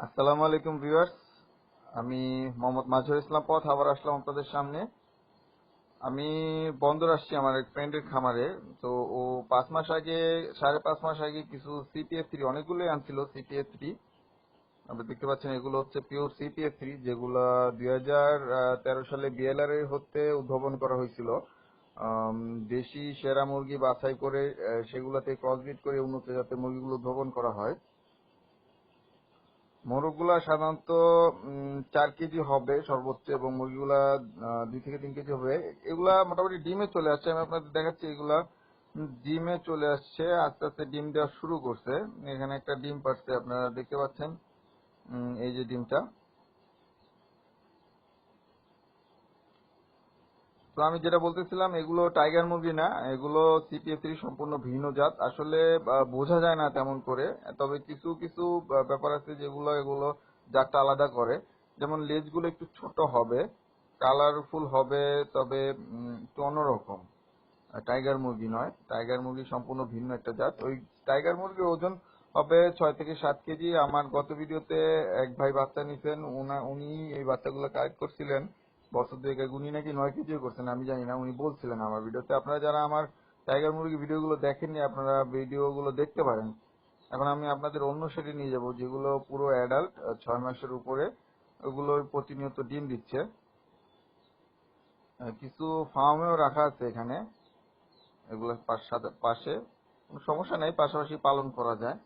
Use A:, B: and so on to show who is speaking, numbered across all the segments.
A: আসসালামু আলাইকুম ভিউয়ার্স। আমি মোহাম্মদ মাজহর ইসলাম পথ, আবার আসলাম আপনাদের সামনে। আমি বন্দর আসছি আমার এক ফ্রেন্ডের খামারে। তো ও পাঁচ মাস আগে, সাড়ে পাঁচ মাস আগে কিছু সিপিএফ থ্রি অনেকগুলোই আনছিল সিপিএফ থ্রি আপনারা দেখতে পাচ্ছেন, এগুলো হচ্ছে পিওর সিপিএফ থ্রি যেগুলো দুই হাজার তেরো সালে বিএলআর এর হতে উদ্ভাবন করা হয়েছিল। দেশি সেরা মুরগি বাছাই করে সেগুলাতে ক্রসবিট করে উন্নত জাতের মুরগিগুলো উদ্ভাবন করা হয়। মোরগগুলা সাধারণত চার কেজি হবে সর্বোচ্চ এবং মুরগিগুলা দুই থেকে তিন কেজি হবে। এগুলা মোটামুটি ডিমে চলে আসছে। আমি আপনাদের দেখাচ্ছি এগুলা ডিমে চলে আসছে। আস্তে আস্তে ডিম দেওয়া শুরু করছে। এখানে একটা ডিম পাচ্ছে আপনারা দেখতে পাচ্ছেন এই যে ডিমটা। তো আমি যেটা বলতেছিলাম, এগুলো টাইগার মুরগি না, এগুলো সিপিএফ সম্পূর্ণ ভিন্ন জাত। আসলে বোঝা যায় না তেমন করে। তবে কিছু কিছু ব্যাপার আছে যেগুলো, এগুলো জাতটা আলাদা করে। যেমন লেজগুলো একটু ছোট হবে, কালারফুল হবে, তবে একটু অন্যরকম। টাইগার মুরগি নয়। টাইগার মুরগি সম্পূর্ণ ভিন্ন একটা জাত। ওই টাইগার মুরগির ওজন হবে ছয় থেকে সাত কেজি। আমার গত ভিডিওতে এক ভাই বাচ্চা নিছেন, উনি এই বাচ্চাগুলো কালেক্ট করছিলেন। বছর দুয়েক উনি নাকি নয় কেজিও করছেন, আমি জানি না, উনি বলছিলেন আমার ভিডিওতে। আপনারা যারা আমার টাইগার মুরগি ভিডিওগুলো দেখেননি, আপনারা ভিডিওগুলো দেখতে পারেন। এখন আমি আপনাদের অন্য সেটে নিয়ে যাব, যেগুলো পুরো অ্যাডাল্ট ছয় মাসের উপরে। ওগুলো প্রতিনিয়ত ডিম দিচ্ছে। কিছু ফার্মেও রাখা আছে এখানে। এগুলো পাশে। কোনো সমস্যা নেই, পাশাপাশি পালন করা যায়।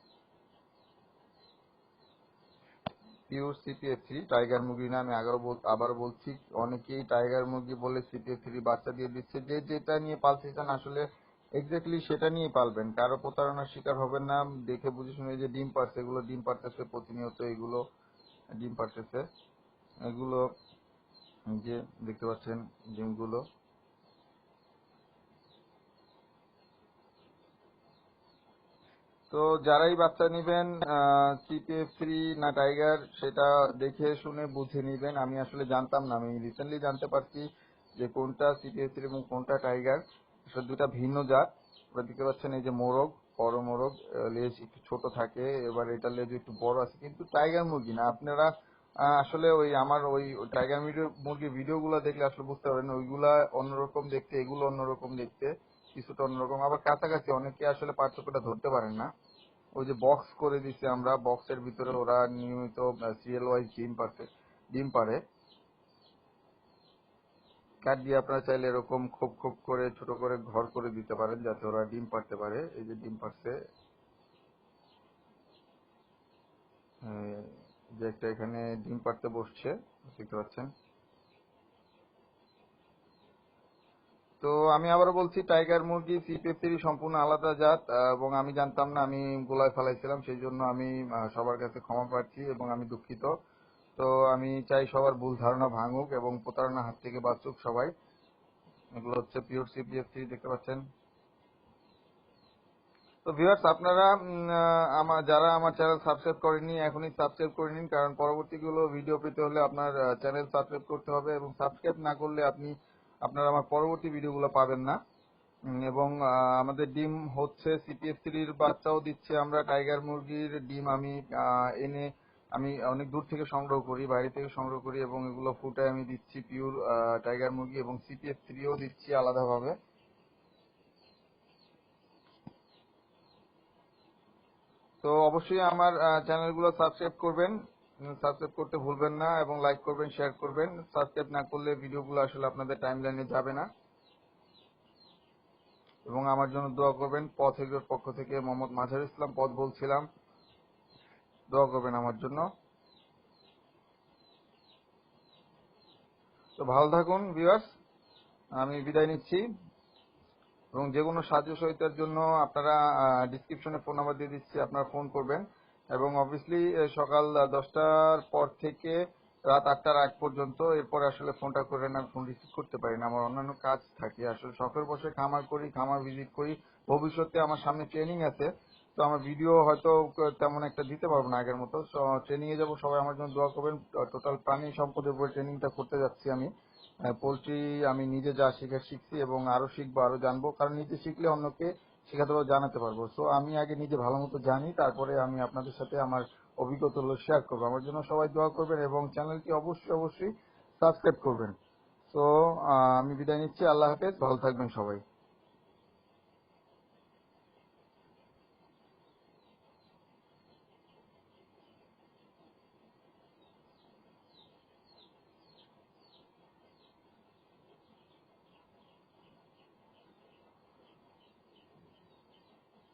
A: পিওর সিপিএফ থ্রি টাইগার মুরগি না আমি আবার বলছি, অনেকেই টাইগার মুরগি বলে সিপিএফ থ্রি বাচ্চা দিয়ে দিচ্ছে। যে যেটা নিয়ে পালতে চান আসলে এক্স্যাক্টলি সেটা নিয়ে পালবেন। কারও প্রতারণার শিকার হবেন না। দেখে বুঝে শুনে যে ডিম পারছে এগুলো ডিম পারতেছে প্রতিনিয়ত এগুলো, ডিম পারতেছে এগুলো যে দেখতে পাচ্ছেন ডিমগুলো। তো যারাই বাচ্চা নিবেন সিপিএফ থ্রি না টাইগার সেটা দেখে শুনে বুঝে নিবেন। আমি আসলে জানতাম না, আমি রিসেন্টলি জানতে পারছি যে কোনটা সিপিএফ থ্রি এবং কোনটা টাইগার আসলে দুটা ভিন্ন জাত। আপনারা দেখতে পাচ্ছেন এই যে মোরগ, বড় মোরগ লেজ একটু ছোট থাকে, এবার এটা লেজ একটু বড় আছে, কিন্তু টাইগার মুরগি না। আপনারা আসলে ওই আমার ওই টাইগার মুরগির ভিডিওগুলো দেখলে আসলে বুঝতে পারেন ওইগুলা অন্যরকম দেখতে, এগুলো অন্যরকম দেখতে। কিছুটা অন্যরকম। আবার কাছাকাছি অনেকে আসলে পার্থক্যটা ধরতে পারেন না। ওই যে বক্স করে দিচ্ছে আমরা বক্সের ভিতরে ওরা নিয়মিত সিএল ওয়াইজ ডিম পারছে ডিম পারে কাঠ দিয়ে আপনারা চাইলে এরকম খোপ খোপ করে, ছোট করে ঘর করে দিতে পারেন, যাতে ওরা ডিম পারতে পারে। এই যে ডিম পারছে যে একটা এখানে ডিম পারতে বসছে, দেখতে পাচ্ছেন। তো আমি আবার বলছি টাইগার মুরগি সিপিএফ থ্রি সম্পূর্ণ আলাদা জাত, এবং আমি জানতাম না আমি গোলায় ফেলাইছিলাম, সেই জন্য আমি সবার কাছে ক্ষমা প্রার্থী এবং আমি দুঃখিত। তো আমি চাই সবার ভুল ধারণা ভাঙুক এবং প্রতারণার হাত থেকে বাঁচুক সবাই। এগুলো হচ্ছে পিওর সিপিএফ থ্রি দেখতে পাচ্ছেন। তো ভিউয়ার্স আপনারা আমার, যারা আমার চ্যানেল সাবস্ক্রাইব করেননি, এখনই সাবস্ক্রাইব করে নিন, কারণ পরবর্তীগুলো ভিডিও পেতে হলে আপনার চ্যানেল সাবস্ক্রাইব করতে হবে এবং সাবস্ক্রাইব না করলে আপনি আপনারা আমার পরবর্তী ভিডিওগুলো পাবেন না। এবং আমাদের ডিম হচ্ছে সিপিএফ থ্রির বাচ্চাও দিচ্ছে আমরা। টাইগার মুরগির ডিম আমি এনে আমি অনেক দূর থেকে সংগ্রহ করি, বাইরে থেকে সংগ্রহ করি এবং এগুলো ফুটায় আমি দিচ্ছি পিওর টাইগার মুরগি এবং সিপিএফ থ্রিও দিচ্ছি আলাদাভাবে। তো অবশ্যই আমার চ্যানেলগুলো সাবস্ক্রাইব করবেন। সাবস্ক্রাইব করতে ভুলবেন না এবং লাইক করবেন শেয়ার করবেন। সাবস্ক্রাইব না করলে ভিডিওগুলো আসলে আপনাদের টাইমলাইনে যাবে না। এবং আমার জন্য দোয়া করবেন, পথ এগুলোর পক্ষ থেকে মোহাম্মদ মাঝার ইসলাম পথ বলছিলাম। দোয়া করবেন আমার জন্য। তো ভালো থাকুন ভিউয়ার্স আমি বিদায় নিচ্ছি। এবং যে কোনো সাহায্য সহায়তার জন্য আপনারা ডিসক্রিপশনে ফোন নাম্বার দিয়ে দিচ্ছি, আপনারা ফোন করবেন। এবং অবভিয়াসলি সকাল দশটার পর থেকে রাত আটটার আগ পর্যন্ত এরপর আসলে ফোনটা করে না, ফোন রিসিভ করতে পারি না। আমার অন্যান্য কাজ থাকে। আসলে শখের বসে খামার করি, খামার ভিজিট করি। ভবিষ্যতে আমার সামনে ট্রেনিং আছে। তো আমার ভিডিও হয়তো তেমন একটা দিতে পারব না আগের মতো। ট্রেনিং এ যাব, সবাই আমার জন্য দোয়া করবেন। টোটাল প্রাণী সম্পদের উপরে ট্রেনিংটা করতে যাচ্ছি আমি। পোলট্রি আমি নিজে যা শিখে, শিখছি এবং আরও শিখব, আরও জানব। কারণ নিজে শিখলে অন্যকে সেক্ষেত্রেও জানাতে পারব। সো আমি আগে নিজে ভালো মতো জানি, তারপরে আমি আপনাদের সাথে আমার অভিজ্ঞতাগুলো শেয়ার করব। আমার জন্য সবাই দোয়া করবেন এবং চ্যানেলটি অবশ্যই অবশ্যই সাবস্ক্রাইব করবেন। তো আমি বিদায় নিচ্ছি। আল্লাহ হাফেজ। ভালো থাকবেন সবাই।